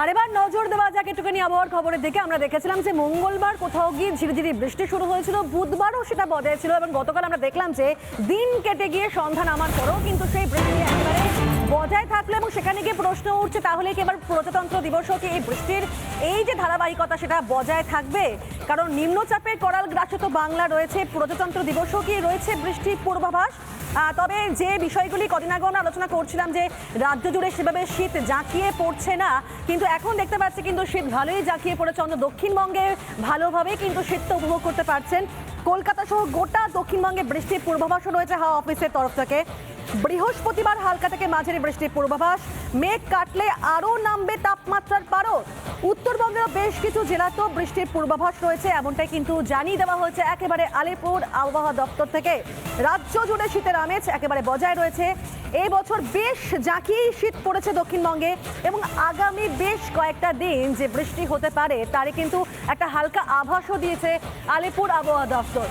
আর এবার নজর দেওয়া যাক, একটুখানি আবহাওয়ার খবরের দিকে। আমরা দেখেছিলাম যে মঙ্গলবার কোথাও গিয়ে ঝিরি ঝিরি বৃষ্টি শুরু হয়েছিল, বুধবারও সেটা বজায় ছিল এবং গতকাল আমরা দেখলাম যে দিন কেটে গিয়ে সন্ধান আমার পরেও কিন্তু সেই বৃষ্টি একেবারে বজায় থাকল এবং সেখানে গিয়ে প্রশ্ন উঠছে, তাহলে কি এবার প্রজাতন্ত্র দিবসও কি এই বৃষ্টির এই যে ধারাবাহিকতা সেটা বজায় থাকবে? কারণ নিম্নচাপের করাল গ্রাসে তো বাংলা রয়েছে, প্রজাতন্ত্র দিবসও কি রয়েছে বৃষ্টির পূর্বাভাস? তবে যে বিষয়গুলি কদিন আগে আমরা আলোচনা করছিলাম যে রাজ্য জুড়ে সেভাবে শীত জাঁকিয়ে পড়ছে না, কিন্তু এখন দেখতে পাচ্ছি কিন্তু শীত ভালোই জাঁকিয়ে পড়েছে। অন্য দক্ষিণবঙ্গে ভালোভাবে কিন্তু শীতটা উপভোগ করতে পারছেন। কলকাতা সহ গোটা দক্ষিণবঙ্গে বৃষ্টির পূর্বাভাসও রয়েছে হাওয়া অফিসের তরফ থেকে। বৃহস্পতিবার হালকা থেকে মাঝারি বৃষ্টির পূর্বাভাস। মেঘ কাটলে আরও নামবে তাপমাত্রার পারো উত্তরবঙ্গের বেশ কিছু জেলাতেও বৃষ্টির পূর্বাভাস রয়েছে, এমনটাই কিন্তু জানিয়ে দেওয়া হয়েছে একেবারে আলিপুর আবহাওয়া দপ্তর থেকে। রাজ্য জুড়ে শীতের আমেজ একেবারে বজায় রয়েছে। এই বছর বেশ জাঁকিয়েই শীত পড়েছে দক্ষিণবঙ্গে এবং আগামী বেশ কয়েকটা দিন যে বৃষ্টি হতে পারে, তারই কিন্তু একটা হালকা আভাসও দিয়েছে আলিপুর আবহাওয়া দপ্তর।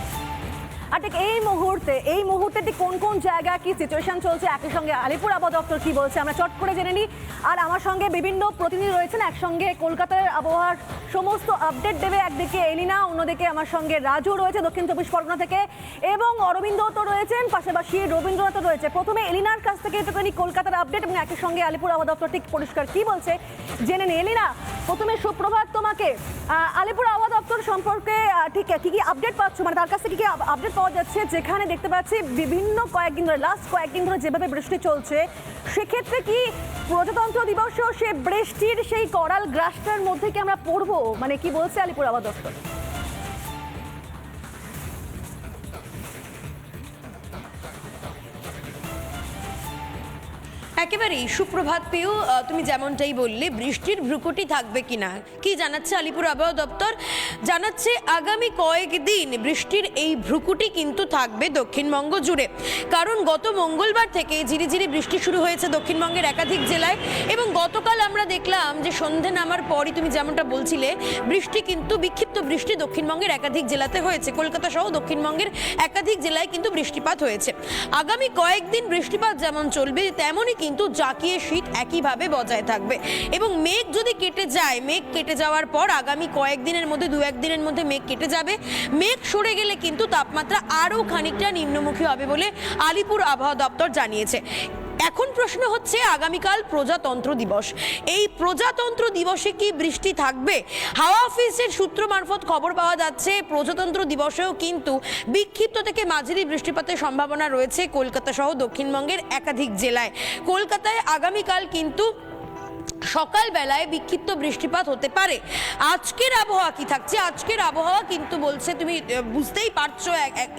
আর ঠিক এই মুহূর্তে এই মুহূর্তে ঠিক কোন কোন জায়গা কি সিচুয়েশন চলছে? একই সঙ্গে আলিপুর আবহাওয়া কি বলছে? আমরা চট করে জেনে নিই। আর আমার সঙ্গে বিভিন্ন প্রতিনিধি রয়েছেন। একসঙ্গে কলকাতার আবহাওয়ার সমস্ত আপডেট দেবে একদিকে এলিনা, অন্যদিকে আমার সঙ্গে রাজু রয়েছে দক্ষিণ চব্বিশ পরগনা থেকে। এবং অরবিন্দ তো রয়েছেন, পাশাপাশি রবীন্দ্রনাথ রয়েছে। প্রথমে এলিনার কাছ থেকে একটুখানি কলকাতার আপডেট এবং একই সঙ্গে আলিপুর আবহাওয়া দপ্তর ঠিক পরিষ্কার কি বলছে, জেনে নিই। এলিনা, প্রথমে সুপ্রভাত তোমাকে। আলিপুর আবহাওয়া দপ্তর সম্পর্কে ঠিক কি কি আপডেট পাচ্ছ? মানে তার কাছ থেকে কি আপডেট পাওয়া যাচ্ছে, যেখানে দেখতে পাচ্ছি বিভিন্ন কয়েকদিন ধরে লাস্ট কয়েকদিন ধরে যেভাবে বৃষ্টি চলছে, সেক্ষেত্রে কি প্রজাতন্ত্র দিবসেও সে বৃষ্টির সেই করাল গ্রাসটার মধ্যে কি আমরা পড়ব? মানে কি বলছে আলিপুর আবহাওয়া একেবারেই সুপ্রভাত পেয়েও তুমি যেমনটাই বললে, বৃষ্টির ভ্রুকুটি থাকবে কিনা? কি জানাচ্ছে আলিপুর আবহাওয়া দপ্তর? জানাচ্ছে আগামী কয়েকদিন বৃষ্টির এই ভ্রুকুটি কিন্তু থাকবে দক্ষিণবঙ্গ জুড়ে। কারণ গত মঙ্গলবার থেকে ঝিরিঝিরি বৃষ্টি শুরু হয়েছে দক্ষিণবঙ্গের একাধিক জেলায় এবং গতকাল আমরা দেখলাম যে সন্ধে নামার পরই তুমি যেমনটা বলছিলে, বৃষ্টি কিন্তু বিক্ষিপ্ত বৃষ্টি দক্ষিণবঙ্গের একাধিক জেলাতে হয়েছে। কলকাতা সহ দক্ষিণবঙ্গের একাধিক জেলায় কিন্তু বৃষ্টিপাত হয়েছে। আগামী কয়েকদিন বৃষ্টিপাত যেমন চলবে, তেমনই কিন্তু জাকিয়ে শীত একইভাবে বজায় থাকবে। এবং মেঘ যদি কেটে যায়, মেঘ কেটে যাওয়ার পর আগামী কয়েকদিনের মধ্যে, দু একদিনের মধ্যে মেঘ কেটে যাবে। মেঘ সরে গেলে কিন্তু তাপমাত্রা আরও খানিকটা নিম্নমুখী হবে বলে আলিপুর আবহাওয়া দপ্তর জানিয়েছে। এখন প্রশ্ন হচ্ছে আগামীকাল প্রজাতন্ত্র দিবস। এই প্রজাতন্ত্র দিবসে কি বৃষ্টি থাকবে? হাওয়া অফিসের সূত্র মারফত খবর পাওয়া যাচ্ছে, প্রজাতন্ত্র দিবসেও কিন্তু বিক্ষিপ্ত থেকে মাঝারি বৃষ্টিপাতের সম্ভাবনা রয়েছে কলকাতা সহ দক্ষিণবঙ্গের একাধিক জেলায়। কলকাতায় আগামীকাল কিন্তু সকালবেলায় বিক্ষিপ্ত বৃষ্টিপাত হতে পারে। আজকের আবহাওয়া কি থাকছে? আজকের আবহাওয়া কিন্তু বলছে, তুমি বুঝতেই পারছ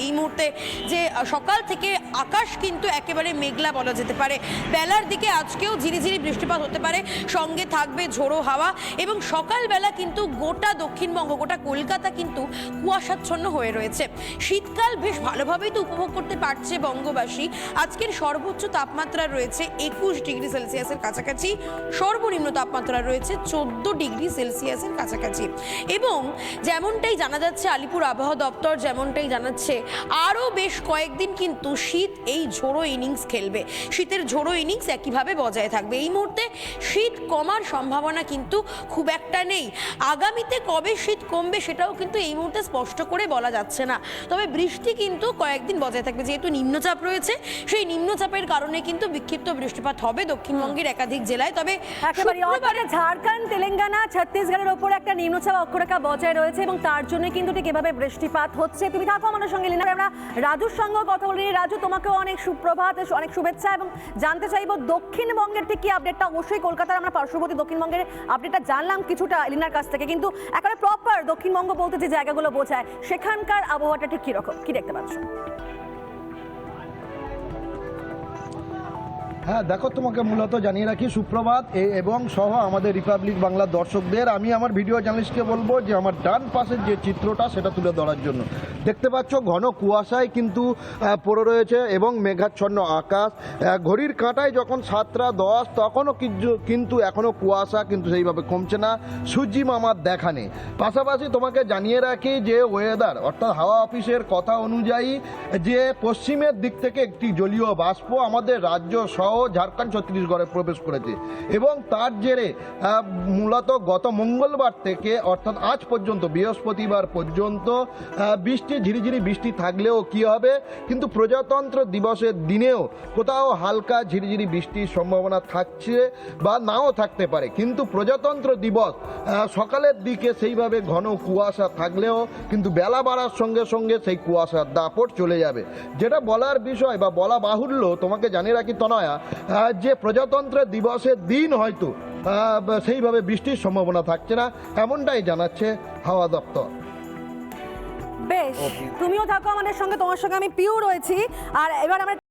এই মুহূর্তে যে সকাল থেকে আকাশ কিন্তু একেবারে মেঘলা বলা যেতে পারে। বেলার দিকে আজকেও ঝিরিঝিরি বৃষ্টিপাত হতে পারে, সঙ্গে থাকবে ঝোড়ো হাওয়া এবং সকালবেলা কিন্তু গোটা দক্ষিণবঙ্গ, গোটা কলকাতা কিন্তু কুয়াশাচ্ছন্ন হয়ে রয়েছে। শীতকাল বেশ ভালোভাবেই তো উপভোগ করতে পারছে বঙ্গবাসী। আজকের সর্বোচ্চ তাপমাত্রা রয়েছে একুশ ডিগ্রি সেলসিয়াসের কাছাকাছি। সর্বনিম্ন তাপমাত্রা রয়েছে চোদ্দ ডিগ্রি সেলসিয়াসের কাছাকাছি। এবং যেমনটাই জানা যাচ্ছে, আলিপুর আবহাওয়া দপ্তর যেমনটাই জানাচ্ছে, আরও বেশ কয়েকদিন কিন্তু শীত এই ঝোড়ো ইনিংস খেলবে। শীতের ঝোড়ো ইনিংস একইভাবে বজায় থাকবে। এই মুহূর্তে শীত কমার সম্ভাবনা কিন্তু খুব একটা নেই। আগামীতে কবে শীত কমবে সেটাও কিন্তু এই মুহূর্তে স্পষ্ট করে বলা যাচ্ছে না। তবে বৃষ্টি কিন্তু কয়েকদিন বজায় থাকবে। যেহেতু নিম্নচাপ রয়েছে, সেই নিম্নচাপের কারণে কিন্তু বিক্ষিপ্ত বৃষ্টিপাত হবে দক্ষিণবঙ্গের একাধিক জেলায়। তবে একেবারে শুক্রবারে ঝাড়খণ্ড, তেলেঙ্গানা, ছত্তিশগড়ের ওপর একটা নিম্নচাপ অক্ষরেখা বজায় রয়েছে এবং তার জন্য কিন্তু ঠিক এভাবে বৃষ্টিপাত হচ্ছে। তুমি থাকো আমাদের সঙ্গে, লিনা আমরা রাজুর সঙ্গে কথা বলি। রাজু, তোমাকেও অনেক সুপ্রভাত, অনেক শুভেচ্ছা এবং জানতে চাইব দক্ষিণবঙ্গের ঠিক কি আপডেটটা? অবশ্যই কলকাতার আমরা পার্শ্ববর্তী দক্ষিণবঙ্গের আপডেটটা জানলাম কিছুটা লিনার কাছ থেকে। কিন্তু একেবারে প্রপার দক্ষিণবঙ্গ বলতে যে জায়গাগুলো বোঝায়, সেখানকার আবহাওয়াটা ঠিক কীরকম? কি দেখতে পাচ্ছ? হ্যাঁ দেখো, তোমাকে মূলত জানিয়ে রাখি, সুপ্রভাত এবং সহ আমাদের রিপাবলিক বাংলার দর্শকদের, আমি আমার ভিডিও জার্নালিস্টকে বলব যে আমার ডান পাশের যে চিত্রটা, সেটা তুলে ধরার জন্য। দেখতে পাচ্ছ, ঘন কুয়াশায় কিন্তু পড়ে রয়েছে এবং মেঘাচ্ছন্ন আকাশ। ঘড়ির কাঁটায় যখন সাতটা দশ, তখনও কিন্তু এখনও কুয়াশা কিন্তু সেইভাবে কমছে না। সূর্যি মামার দেখা নেই। পাশাপাশি তোমাকে জানিয়ে রাখি যে ওয়েদার অর্থাৎ হাওয়া অফিসের কথা অনুযায়ী, যে পশ্চিমের দিক থেকে একটি জলীয় বাষ্প আমাদের রাজ্য সহ ঝাড়খণ্ড ছত্তিশগড়ে প্রবেশ করেছে। এবং তার জেরে মূলত গত মঙ্গলবার থেকে, অর্থাৎ আজ পর্যন্ত, বৃহস্পতিবার পর্যন্ত বৃষ্টি, ঝিরিঝিরি বৃষ্টি থাকলেও কি হবে? কিন্তু প্রজাতন্ত্র দিবসের দিনেও কোথাও হালকা ঝিরিঝিরি বৃষ্টির সম্ভাবনা থাকছে বা নাও থাকতে পারে। কিন্তু প্রজাতন্ত্র দিবস সকালের দিকে সেইভাবে ঘন কুয়াশা থাকলেও কিন্তু বেলা বাড়ার সঙ্গে সঙ্গে সেই কুয়াশার দাপট চলে যাবে। যেটা বলার বিষয় বা বলা বাহুল্য, তোমাকে জানিয়ে রাখি তনয়া যে প্রজাতন্ত্র দিবসের দিন হয়তো আহ, সেইভাবে বৃষ্টির সম্ভাবনা থাকছে না এমনটাই জানাচ্ছে হাওয়া দপ্তর। বেশ তুমিও থাকো আমাদের সঙ্গে তোমার সঙ্গে আমি পিও রয়েছি। আর এবার আমরা